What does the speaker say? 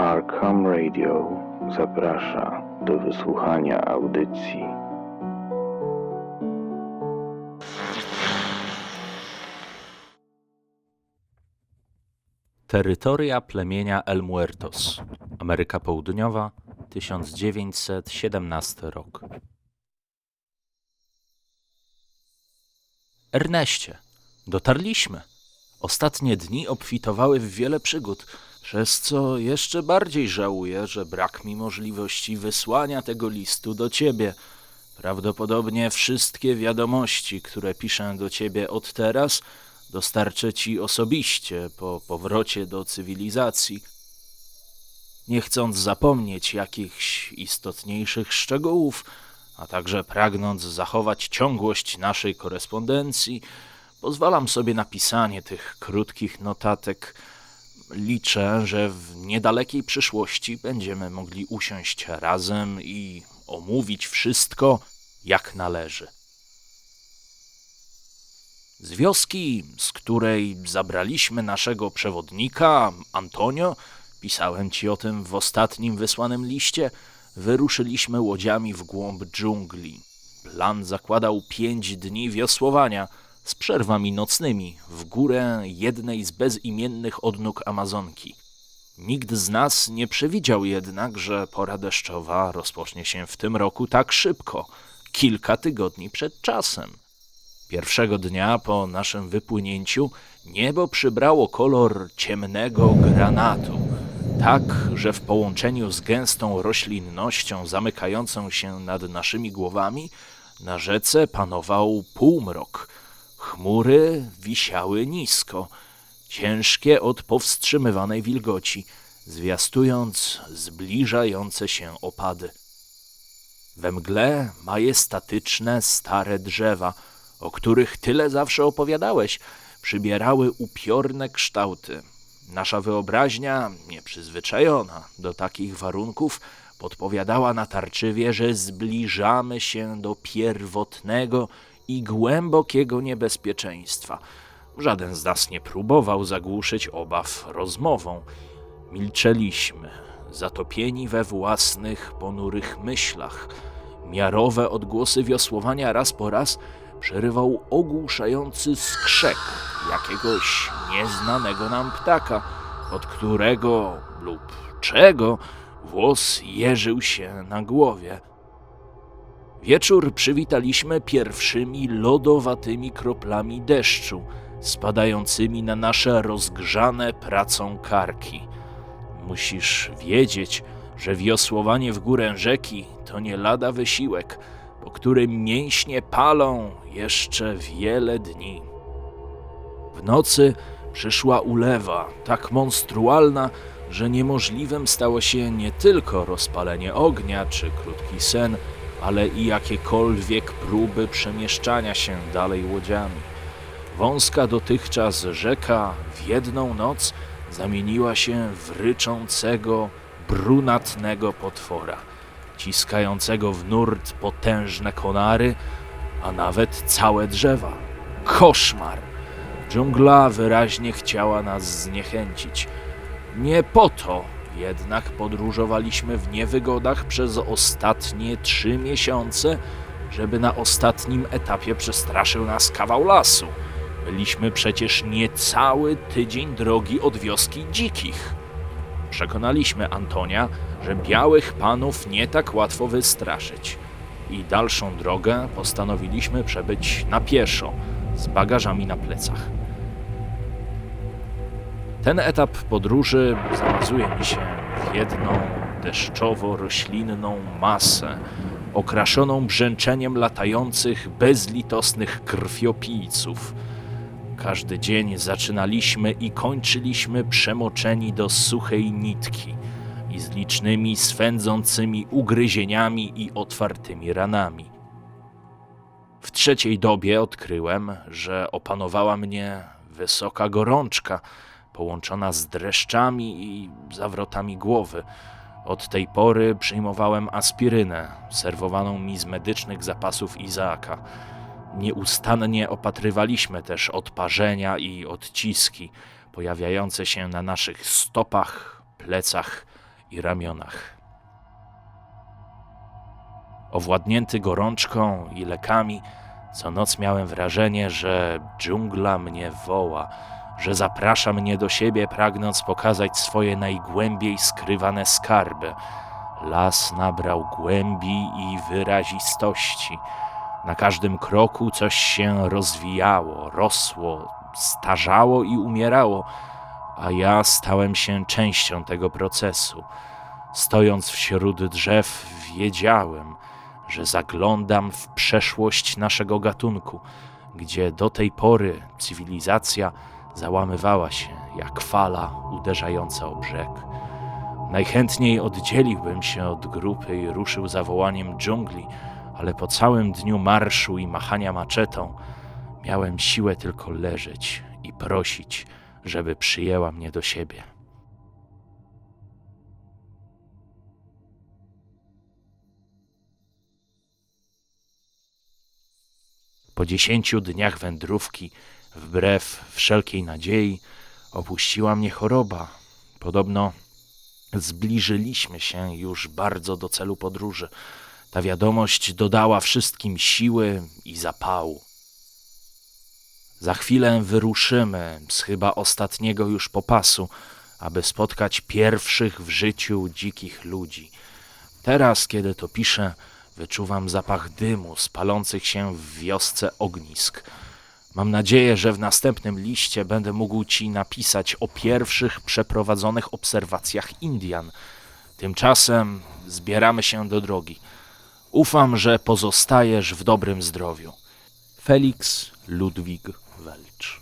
Arkham Radio zaprasza do wysłuchania audycji. Terytoria plemienia El Muertos, Ameryka Południowa, 1917 rok. Erneście, dotarliśmy. Ostatnie dni obfitowały w wiele przygód, przez co jeszcze bardziej żałuję, że brak mi możliwości wysłania tego listu do ciebie. Prawdopodobnie wszystkie wiadomości, które piszę do ciebie od teraz, dostarczę ci osobiście po powrocie do cywilizacji. Nie chcąc zapomnieć jakichś istotniejszych szczegółów, a także pragnąc zachować ciągłość naszej korespondencji, pozwalam sobie na pisanie tych krótkich notatek. Liczę, że w niedalekiej przyszłości będziemy mogli usiąść razem i omówić wszystko jak należy. Z wioski, z której zabraliśmy naszego przewodnika, Antonio, pisałem ci o tym w ostatnim wysłanym liście, wyruszyliśmy łodziami w głąb dżungli. Plan zakładał pięć dni wiosłowania z przerwami nocnymi w górę jednej z bezimiennych odnóg Amazonki. Nikt z nas nie przewidział jednak, że pora deszczowa rozpocznie się w tym roku tak szybko, kilka tygodni przed czasem. Pierwszego dnia po naszym wypłynięciu niebo przybrało kolor ciemnego granatu, tak, że w połączeniu z gęstą roślinnością zamykającą się nad naszymi głowami na rzece panował półmrok. Chmury wisiały nisko, ciężkie od powstrzymywanej wilgoci, zwiastując zbliżające się opady. We mgle majestatyczne stare drzewa, o których tyle zawsze opowiadałeś, przybierały upiorne kształty. Nasza wyobraźnia, nieprzyzwyczajona do takich warunków, podpowiadała natarczywie, że zbliżamy się do pierwotnego i głębokiego niebezpieczeństwa. Żaden z nas nie próbował zagłuszyć obaw rozmową. Milczeliśmy, zatopieni we własnych ponurych myślach. Miarowe odgłosy wiosłowania raz po raz przerywał ogłuszający skrzek jakiegoś nieznanego nam ptaka, od którego lub czego włos jeżył się na głowie. Wieczór przywitaliśmy pierwszymi lodowatymi kroplami deszczu, spadającymi na nasze rozgrzane pracą karki. Musisz wiedzieć, że wiosłowanie w górę rzeki to nie lada wysiłek, po którym mięśnie palą jeszcze wiele dni. W nocy przyszła ulewa, tak monstrualna, że niemożliwym stało się nie tylko rozpalenie ognia czy krótki sen, ale i jakiekolwiek próby przemieszczania się dalej łodziami. Wąska dotychczas rzeka w jedną noc zamieniła się w ryczącego, brunatnego potwora, ciskającego w nurt potężne konary, a nawet całe drzewa. Koszmar! Dżungla wyraźnie chciała nas zniechęcić. Nie po to jednak podróżowaliśmy w niewygodach przez ostatnie trzy miesiące, żeby na ostatnim etapie przestraszył nas kawał lasu. Byliśmy przecież niecały tydzień drogi od wioski dzikich. Przekonaliśmy Antonia, że białych panów nie tak łatwo wystraszyć i dalszą drogę postanowiliśmy przebyć na pieszo, z bagażami na plecach. Ten etap podróży zamazuje mi się w jedną deszczowo-roślinną masę, okraszoną brzęczeniem latających, bezlitosnych krwiopijców. Każdy dzień zaczynaliśmy i kończyliśmy przemoczeni do suchej nitki i z licznymi swędzącymi ugryzieniami i otwartymi ranami. W trzeciej dobie odkryłem, że opanowała mnie wysoka gorączka, połączona z dreszczami i zawrotami głowy. Od tej pory przyjmowałem aspirynę, serwowaną mi z medycznych zapasów Izaaka. Nieustannie opatrywaliśmy też odparzenia i odciski pojawiające się na naszych stopach, plecach i ramionach. Owładnięty gorączką i lekami, co noc miałem wrażenie, że dżungla mnie woła, że zaprasza mnie do siebie, pragnąc pokazać swoje najgłębiej skrywane skarby. Las nabrał głębi i wyrazistości. Na każdym kroku coś się rozwijało, rosło, starzało i umierało, a ja stałem się częścią tego procesu. Stojąc wśród drzew, wiedziałem, że zaglądam w przeszłość naszego gatunku, gdzie do tej pory cywilizacja załamywała się jak fala uderzająca o brzeg. Najchętniej oddzieliłbym się od grupy i ruszył zawołaniem dżungli, ale po całym dniu marszu i machania maczetą miałem siłę tylko leżeć i prosić, żeby przyjęła mnie do siebie. Po dziesięciu dniach wędrówki, wbrew wszelkiej nadziei, opuściła mnie choroba. Podobno zbliżyliśmy się już bardzo do celu podróży. Ta wiadomość dodała wszystkim siły i zapału. Za chwilę wyruszymy z chyba ostatniego już popasu, aby spotkać pierwszych w życiu dzikich ludzi. Teraz, kiedy to piszę, wyczuwam zapach dymu z palących się w wiosce ognisk. Mam nadzieję, że w następnym liście będę mógł Ci napisać o pierwszych przeprowadzonych obserwacjach Indian. Tymczasem zbieramy się do drogi. Ufam, że pozostajesz w dobrym zdrowiu. Felix Ludwig Welcz.